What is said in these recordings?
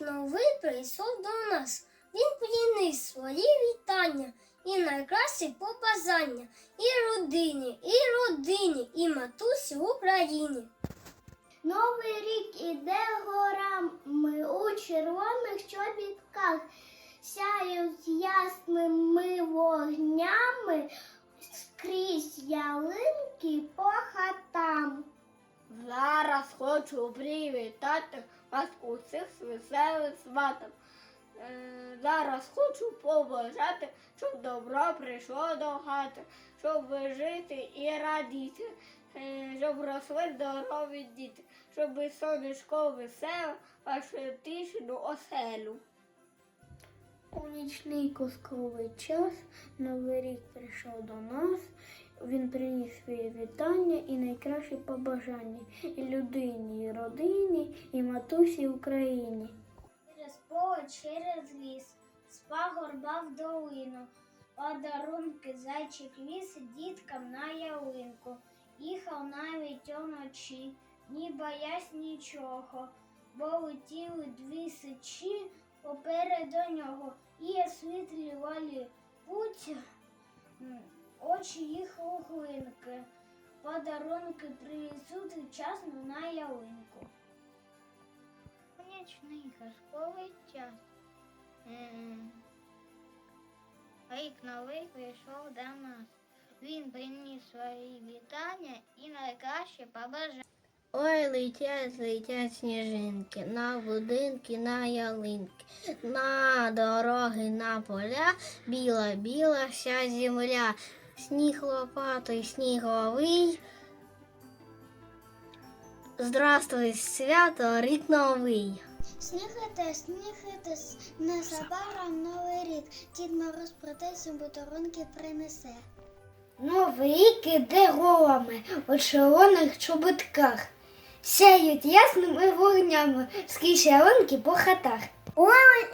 новий прийшов до нас. Він приніс свої вітання і найкращі побажання і родині, і родині, і матусі Україні. Новий рік іде горами у червоних чобітках, сяють ясними вогнями скрізь ялинки по хатам. Хочу привітати вас усіх з веселим сватом. Е, Зараз хочу побажати, щоб добро прийшло до хати, щоб жити і радіти, е, щоб росли здорові діти, щоб сонечко весело вашу тишину оселю. У нічний казковий час Новий рік прийшов до нас. Він приніс свої вітання і найкращі побажання і людині, і родині, і матусі Україні. Через поле, через ліс, з пагорба в долину, подарунки зайчик ліс діткам на ялинку. Їхав навіть уночі, ні боясь нічого, бо летіли дві сичі попереду нього і освітлювали путь, м, очі їх углинки. Подарунки принесуть вчасно на ялинку. Сонячний казковий час. М. Рік новий прийшов до нас. Він приніс свої вітання і найкраще побажання. Ой, летять, летять сніжинки, на будинки, на ялинки, на дороги, на поля, біла, біла вся земля, сніг лопатий, сніговий. Здравствуй, свято, рік новий. Снігайте, снігайте, незабаром новий рік. Дід Мороз протесів подарунки принесе. Новий рік іде голами у червоних чоботках. Сяють ясними вогнями скрізь ялинки по хатах. Ой,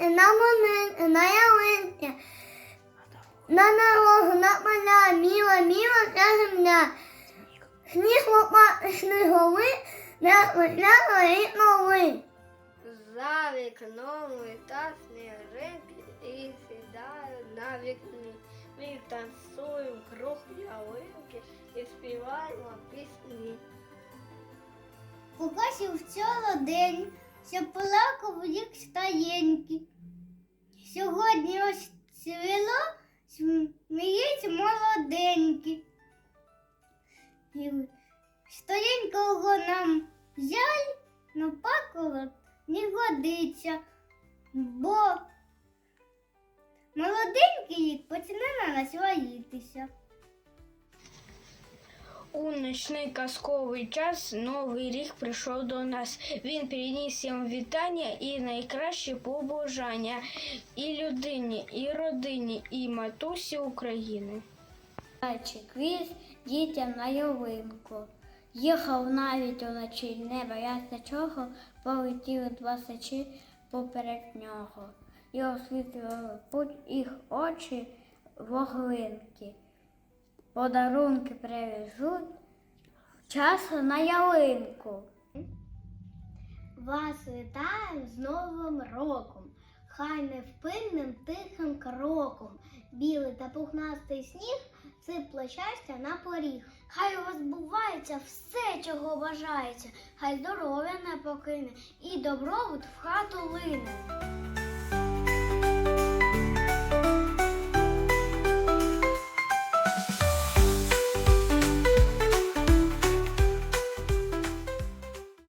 на мони, на ялинці, на дорогу, на поля, міла, міла вся земля. Сніг лопа, сніговий, не летяла рік новий. За вікном лета сніжинки і сідають на вікні. Ми танцюємо круг ялинки і співаємо пісні. Класі вчора день, що плакав рік стаєнький. Сьогодні ось цвіло, сміється молоденький. Старенького нам жаль, но пакувати не годиться, бо молоденький рік почне на нас валітися. У нічний казковий час новий рік прийшов до нас. Він приніс їм вітання і найкращі побажання і людині, і родині, і матусі України. Зайчик віз дітям на ялинку. Їхав навіть уночі, не боявся чого, полетіли два сичі поперед нього. І освітлювали путь їх очі вогливки. Подарунки привезуть часу на ялинку. Вас вітаю з Новим роком. Хай невпинним тихим кроком. Білий та пухнастий сніг сипле щастя на поріг. Хай у вас бувається все, чого бажається, хай здоров'я не покине і добробут в хату лине.